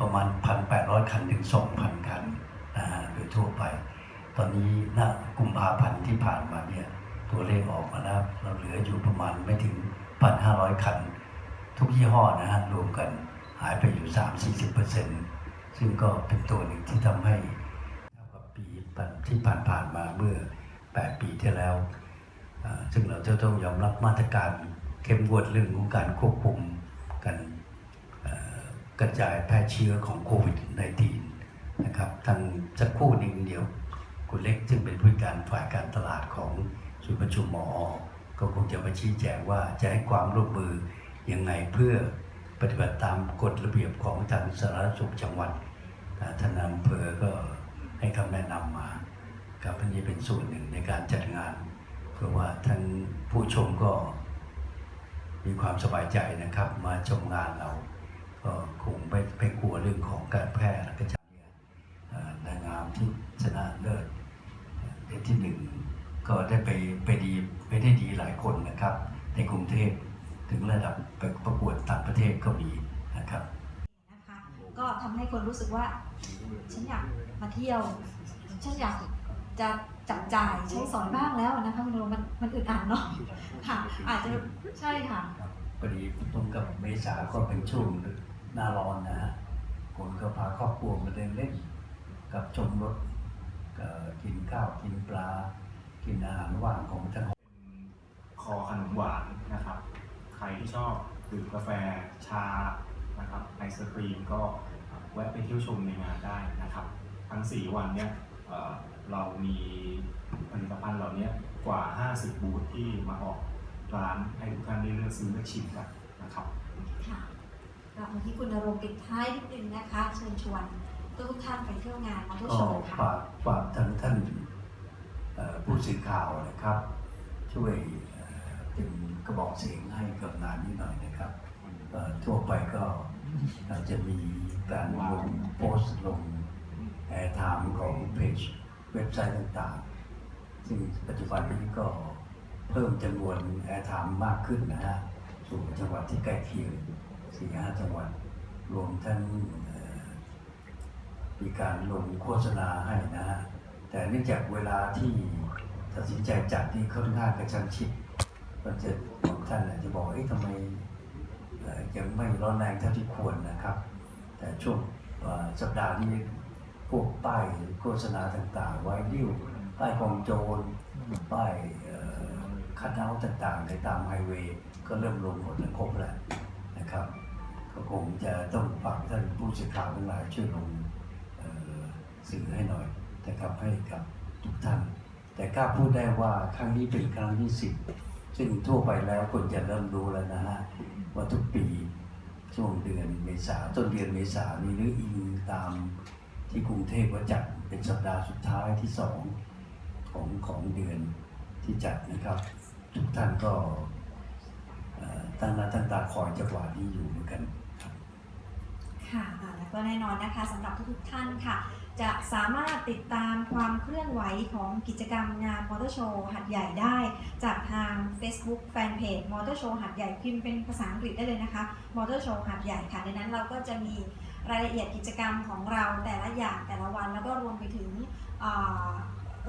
ประมาณ 1,800 คันถึง 2,000 คันนะฮะโดยทั่วไป ตอนนี้ณกุมภาพันธ์ที่ผ่านมาเนี่ยตัวเลขออกมาแล้วเราเหลืออยู่ประมาณไม่ถึง 1,500 คัน ทุกยี่ห้อนะฮะรวมกันหายไปอยู่ 3-40%ซึ่งก็เป็นตัวหนึ่งที่ทำให้กับปีที่ผ่านๆมาเมื่อ 8 ปีที่แล้ว ซึ่งเราจะต้องยอมรับมาตรการเข้มงวดเรื่องของการควบคุม ระจายแพร่เชื้อของโควิด -19 นะครับทางสักครู่หนึ่งเดียวคุณเล็กซึ่งเป็นผู้การฝ่ายการตลาดของศูนย์ประชุมมอ ก็คงจะมาชี้แจงว่าจะให้ความร่วมมือยังไงเพื่อปฏิบัติตามกฎระเบียบของทางสาธารณสุขจังหวัดท่านนายอำเภอก็ให้คำแนะนำมาครับอันนี้เป็นส่วนหนึ่งในการจัดงานเพื่อว่าท่านผู้ชมก็มีความสบายใจนะครับ มาชมงานเรา ก็คงไม่ไม่กลัวเรื่องของการแพร่และกระจายเนี่ยเอ่อนางงามที่ชนะเลิศเดือนที่หนึ่งก็ได้ไปไปดีไปได้ดีหลายคนนะครับ ในกรุงเทพถึงระดับไปประกวดต่างประเทศก็มีนะครับนะคะก็ทำให้คนรู้สึกว่า ฉันอยากมาเที่ยว ฉันอยากจะจับจ่ายใช้สอยบ้างแล้วนะคะคุณโรมันมันอึดอัดเนาะค่ะ อาจจะใช่ค่ะครับพอดีตรงกับเมษาก็เป็นช่วง หน้าร้อนนะฮะคนก็พาครอบครัวมาเดินเล่น กับชมรถก็กินข้าวกินปลา กินอาหารว่างของทางคอขนมหวานนะครับ ใครที่ชอบดื่มกาแฟชานะครับไอศครีมก็แวะไปเที่ยวชมในงานได้นะครับ ทั้ง 4 วันเนี่ยเอ่อเรามีผลิตภัณฑ์เหล่านี้กว่า 50 บูธที่มาออกร้านให้ทุกท่านได้เลือกซื้อเลือกชิมกันนะครับค่ะ กลับมาที่คุณนรงค์ปิดท้ายนิดนึงนะคะ เชิญชวนทุกท่านไปเที่ยวงานมอเตอร์ก็โชว์ค่ะ ฝากฝากทางท่านเอ่อผู้สื่อข่าวนะครับ ช่วยเอ่อเป็นกระบอกเสียงให้กับงานนี้หน่อยนะครับเอ่อทั่วไปก็อาจจะมีการลงโพสต์ลงแอร์ไทม์ของเพจเว็บไซต์ต่างๆ ซึ่งปัจจุบันนี้ก็เพิ่มจำนวนแอร์ไทม์มากขึ้นนะฮะสู่จังหวัดที่ใกล้เคียง สี่ห้าจังหวัด รวมทั้งมีการลงโฆษณาให้นะฮะแต่เนื่องจากเวลาที่ตัดสินใจจัดนี่ค่อนข้างกระชั้นชิดก็จะบางท่านอาจจะบอกเอ๊ะทำไมยังไม่ร้อนแรงเท่าที่ควรนะครับ แต่ช่วงสัปดาห์นี้พวกป้ายโฆษณาต่างๆ ไว้ริ้วป้ายกองโจรป้ายคัดเอาต่างๆในตามไฮเวย์ก็เริ่มลงหมดแล้วครบแล้วนะ ก็คงจะต้องฝากท่านผู้สื่อข่าวทั้งหลายช่วยลงสื่อให้หน่อยนะครับให้กับทุกท่าน แต่กล้าพูดได้ว่าครั้งนี้เป็นครั้งที่สิบซึ่งทั่วไปแล้วคนจะเริ่มรู้แล้วนะฮะว่าทุกปีช่วงเดือนเมษาต้นเดือนเมษามีหรืออิงตามที่กรุงเทพว่าจัดเป็นสัปดาห์สุดท้ายที่สองของของเดือนที่จัดนะครับ ทุกท่านก็ตั้งหน้าตั้งตาคอยจังหวะนี้อยู่เหมือนกัน ค่ะแล้วก็แน่นอนนะคะสำหรับทุกๆท่านค่ะ จะสามารถติดตามความเคลื่อนไหวของกิจกรรมงานมอเตอร์โชว์หัดใหญ่ได้ จากทาง Facebook Fanpage มอเตอร์โชว์หัดใหญ่พิมพ์เป็นภาษาอังกฤษได้เลยนะคะมอเตอร์โชว์หัดใหญ่ค่ะ ในนั้นเราก็จะมีรายละเอียดกิจกรรมของเราแต่ละอย่างแต่ละวัน แล้วก็รวมไปถึง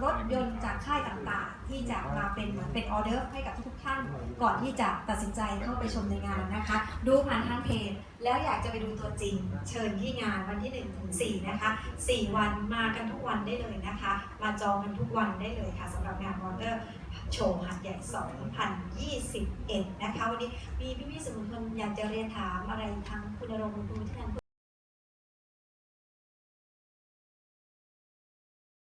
รถยนต์จากค่ายต่างๆ ที่จะมาเป็นเหมือนเป็นออเดอร์ให้กับทุกๆท่าน ก่อนที่จะตัดสินใจเข้าไปชมในงานนะคะ ดูผ่านทางเพจแล้วอยากจะไปดูตัวจริง เชิญที่งานวันที่1ถึง4นะคะ4 วันมากันทุกวันได้เลยนะคะ มาจองกันทุกวันได้เลยค่ะสำหรับงานมอเตอร์โชว์หัดใหญ่ 2021 นะคะ วันนี้มีพี่ๆสื่อมวลชนอยากจะเรียนถามอะไรทางคุณณรงค์คุณที่นั่น